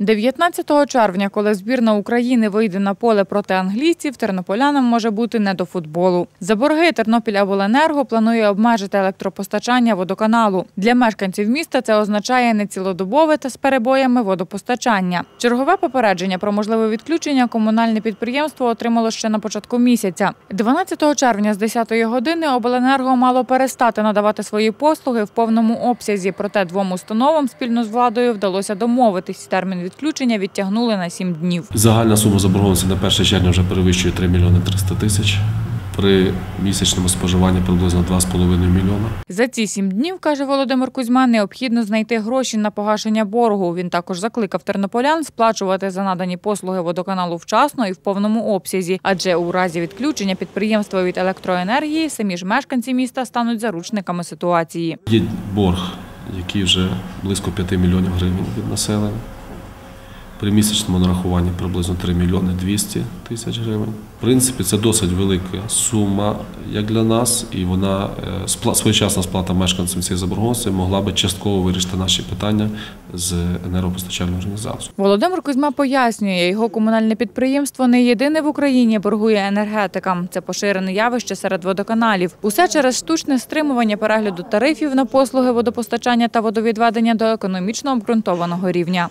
19 червня, коли збірна України вийде на поле проти англійців, тернополянам може бути не до футболу. За борги Тернопільобленерго планує обмежити електропостачання водоканалу. Для мешканців міста це означає нецілодобове та з перебоями водопостачання. Чергове попередження про можливе відключення комунальне підприємство отримало ще на початку місяця. 12 червня з 10 години обленерго мало перестати надавати свої послуги в повному обсязі. Проте двом установам спільно з владою вдалося домовитись. Термін відключення відтягнули на 7 днів. Загальна сума заборгованості на 1 червня вже перевищує 3 мільйони 300 тисяч. При місячному споживанні приблизно 2,5 мільйона. За ці сім днів, каже Володимир Кузьма, необхідно знайти гроші на погашення боргу. Він також закликав тернополян сплачувати за надані послуги водоканалу вчасно і в повному обсязі, адже у разі відключення підприємства від електроенергії самі ж мешканці міста стануть заручниками ситуації. Є борг, який вже близько 5 мільйонів гривень від населення. При місячному нарахуванні приблизно 3 мільйони 200 тисяч гривень. В принципі, це досить велика сума як для нас, і вона е, своєчасна сплата мешканцям цієї заборгованості могла би частково вирішити наші питання з енергопостачальною організацією. Володимир Кузьма пояснює, його комунальне підприємство не єдине в Україні боргує енергетикам. Це поширене явище серед водоканалів. Усе через штучне стримування перегляду тарифів на послуги водопостачання та водовідведення до економічно обґрунтованого рівня.